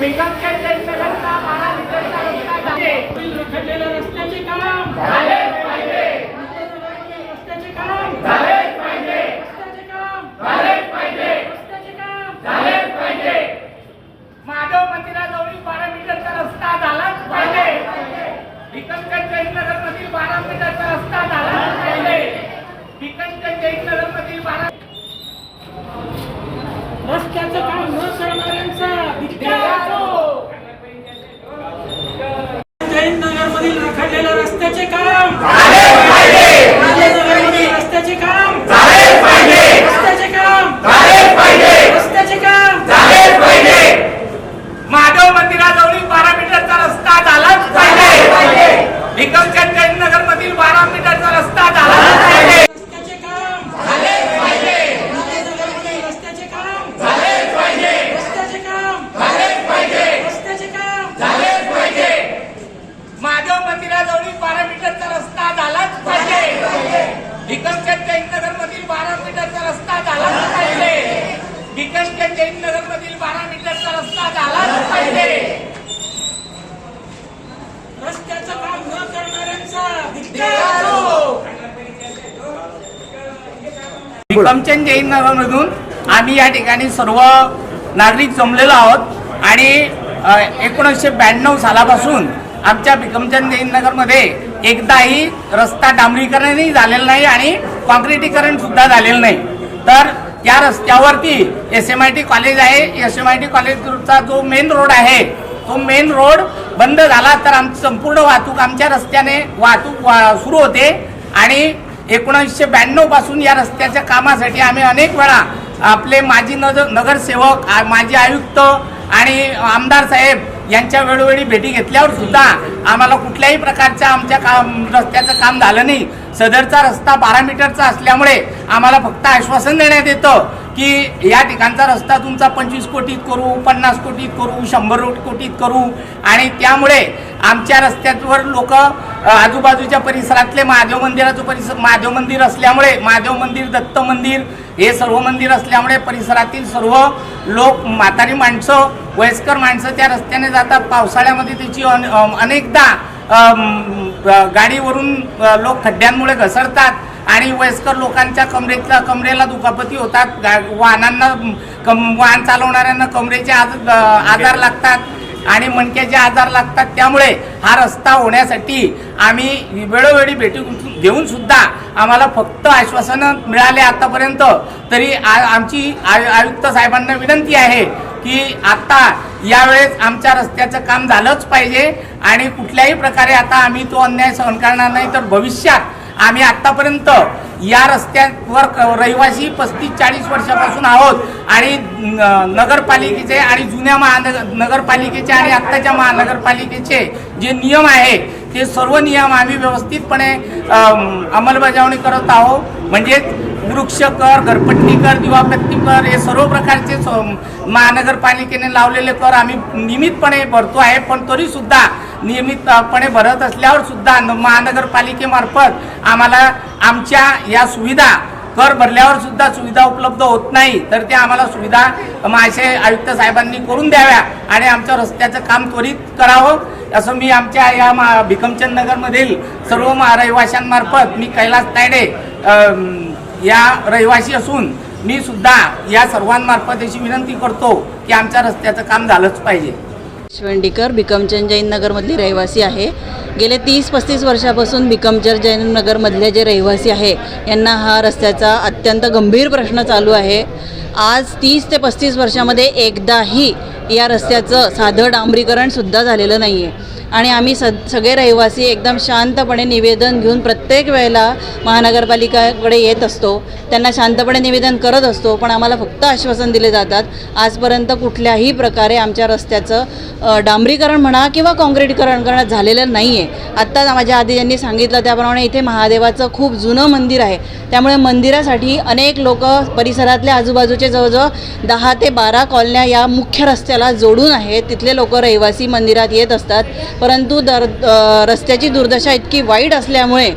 मीटरचा रस्ता रखडलेलं रस्त्याचे काम झाले पाहिजे रस्त्याचे काम झालेच पाहिजे रस्त्याचे काम झालेच पाहिजे रस्त्याचे काम झालेच पाहिजे माधव मंदिराजवळील बारा मीटरचा रस्ता झालाच पाहिजे पिकनगंज जयनगर मधील बारा मीटरचा रस्ता झालाच पाहिजे पिकनगंज जयनगर मधील बारा रस्त्याचं काम न करणाऱ्यांचा धिक्कार असो. जैन नगर मधील रखडलेलं रस्त्याचे काम नगर मधील रस्त्याचे काम झालेच पाहिजे रस्त्याचे काम झालेच पाहिजे रस्त्याचे काम झालेच पाहिजे माधव मंदिराजवळील बारा मीटरचा रस्ता झालाच पाहिजे भिकमचंद जयनगर मधील बारा मीटरचा रस्ता झालाच पाहिजे रस्त्याचे काम झालेच पाहिजे नगर मधील रस्त्याचे काम झालेच पाहिजे रस्त्याचे काम झालेच पाहिजे रस्त्याचे काम झालेच पाहिजे माधव मंदिराजवळील बारा मीटरचा रस्ता झालाच पाहिजे भिकमचंद जयनगर मधील बारा मीटरचा रस्ता झालाच पाहिजे जयनगर मधील बारा मीटरचा रस्ता झालाच पाहिजे. रस्त्याचं काम न करणाऱ्यांचा. भिकमचंद जैन नगरमधून आम्ही या ठिकाणी सर्व नागरिक जमलेलो आहोत आणि एकोणीसशे ब्याण्णव सालापासून आमच्या भिकमचंद जैन नगरमध्ये एकदाही रस्ता डांबरीकरणही झालेलं नाही आणि कॉन्क्रिटीकरण सुद्धा झालेलं नाही. तर त्या रस्त्यावरती S M I T college आहे. एस एम आय टी कॉलेजचा जो मेन रोड आहे तो मेन रोड बंद झाला तर आमची संपूर्ण वाहतूक आमच्या रस्त्याने वाहतूक वा- सुरू होते. आणि एकोणीसशे ब्याण्णवपासून या रस्त्याच्या कामासाठी आम्ही अनेक वेळा आपले माजी नगर नगरसेवक आ- माजी आयुक्त आणि आमदार साहेब यांच्या वेळोवेळी भेटी घेतल्यावर सुद्धा आम्हाला कुठल्याही प्रकारच्या आमच्या काम रस्त्याचं काम झालं नाही. सदरचा रस्ता बारा मीटरचा असल्यामुळे आम्हाला फक्त आश्वासन देण्यात येतं की या ठिकाणचा रस्ता तुमचा पंचवीस कोटीत करू पन्नास कोटीत करू शंभर कोटीत करू. आणि त्यामुळे आमच्या रस्त्यावर लोक आजूबाजूच्या परिसरातले महादेव मंदिराचं परिसर महादेव मंदिर असल्यामुळे महादेव मंदिर दत्त मंदिर हे सर्व मंदिर असल्यामुळे परिसरातील सर्व लोक म्हातारी माणसं वयस्कर माणसं त्या रस्त्याने जातात. पावसाळ्यामध्ये त्याची अनेकदा गाडीवरून लोक खड्ड्यांमुळे घसरतात. आणि वयस्कर लोकांच्या कमरेतला कमरेला दुखापती होतात. वाहनांना कम वाहन चालवणाऱ्यांना कमरेचे आज आजार लागतात आणि मणक्याचे आजार लागतात. त्यामुळे हा रस्ता होण्यासाठी आम्ही वेळोवेळी भेटी घेऊन सुद्धा आम्हाला फक्त आश्वासनं मिळाले आतापर्यंत. तरी आ- आमची आयु- आयुक्त साहेबांना विनंती आहे की आता यावेळेस आमच्या रस्त्याचं काम झालंच पाहिजे आणि कुठल्याही प्रकारे आता आम्ही तो अन्याय सहन करणार नाही तर भविष्यात आम्ही आतापर्यंत या रस्त्यावर क- रहिवासी पस्तीस चाळीस वर्षापासून आहोत आणि नगरपालिकेचे आणि जुन्या महानगर नगरपालिकेचे आणि आत्ताच्या महानगरपालिकेचे जे नियम आहे ते सर्व नियम आम्ही व्यवस्थितपणे अंमलबजावणी करत आहोत. म्हणजेच वृक्ष कर घरपट्टी कर दिवापत्ती कर हे सर्व प्रकारचे महानगरपालिकेने लावलेले कर आम्ही नियमितपणे भरतो आहे. पण तरीसुद्धा नियमितपणे भरत असल्यावर सुद्धा महानगरपालिकेमार्फत आम्हाला आमच्या या सुविधा कर भरल्यावर सुद्धा सुविधा उपलब्ध होत नाही तर त्या आम्हाला सुविधा महाशय आयुक्त साहेबांनी करून द्याव्या आणि आमच्या रस्त्याचं काम त्वरित करावं. असं मी आमच्या या मा भिकमचंद नगरमधील सर्व मा रहिवाशांमार्फत मी कैलास तायडे या रहिवासी असून मी सुद्धा या सर्वांमार्फत अशी विनंती करतो की आमच्या रस्त्याचं काम झालंच पाहिजे. शिवंडीकर भिकमचंद जैन नगरमधली रहिवासी आहे. गेले तीस पस्तीस वर्षापासून भिकमचंद जैन नगरमधले जे रहिवासी आहे यांना हा रस्त्याचा अत्यंत गंभीर प्रश्न चालू आहे. आज तीस ते पस्तीस वर्षामध्ये एकदाही या रस्त्याचं साधं डांबरीकरणसुद्धा झालेलं नाही आहे आणि आम्ही स सगळे रहिवासी एकदम शांतपणे निवेदन घेऊन प्रत्येक वेळेला महानगरपालिकाकडे येत असतो. त्यांना शांतपणे निवेदन करत असतो पण आम्हाला फक्त आश्वासन दिले जातात आजपर्यंत कुठल्याही प्रकारे आमच्या रस्त्याचं डांबरीकरण म्हणा किंवा काँक्रीटकरण करणं झालेलं नाही आहे आत्ताच माझ्या आधी ज्यांनी सांगितलं त्याप्रमाणे इथे महादेवाचं खूप जुनं मंदिर आहे. त्यामुळे मंदिरासाठी अनेक लोक परिसरातल्या आजूबाजूचे जवळजवळ दहा ते बारा कॉलन्या या मुख्य रस्त्याला जोडून आहेत. तिथले लोक रहिवासी मंदिरात येत असतात. परंतु दर रस्त्याची दुर्दशा इतकी वाईट असल्यामुळे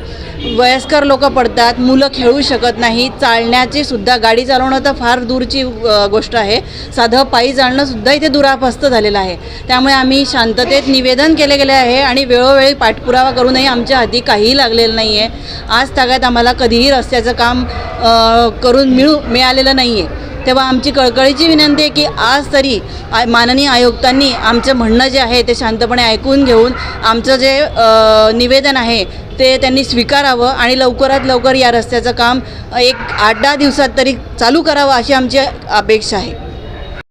वयस्कर लोक पडतात मुलं खेळू शकत नाही चालण्याची सुद्धा गाडी चालवणं तर फार दूरची गोष्ट आहे. साधं पायी चालणंसुद्धा इथे दुरापस्त झालेलं आहे. त्यामुळे आम्ही शांततेत निवेदन केले गेले आहे आणि वेळोवेळी पाठपुरावा करूनही आमच्या हाती काहीही लागलेलं नाही आहे आज तागात आम्हाला कधीही रस्त्याचं काम करून मिळू मिळालेलं नाही आहे तेव्हा आमची कळकळीची विनंती आहे की आज तरी माननीय आयुक्तांनी आमचं म्हणणं जे आहे ते शांतपणे ऐकून घेऊन आमचं जे निवेदन आहे ते त्यांनी स्वीकारावं आणि लवकरात लवकर या रस्त्याचं काम एक आठ दहा दिवसात तरी चालू करावं अशी आमची अपेक्षा आहे.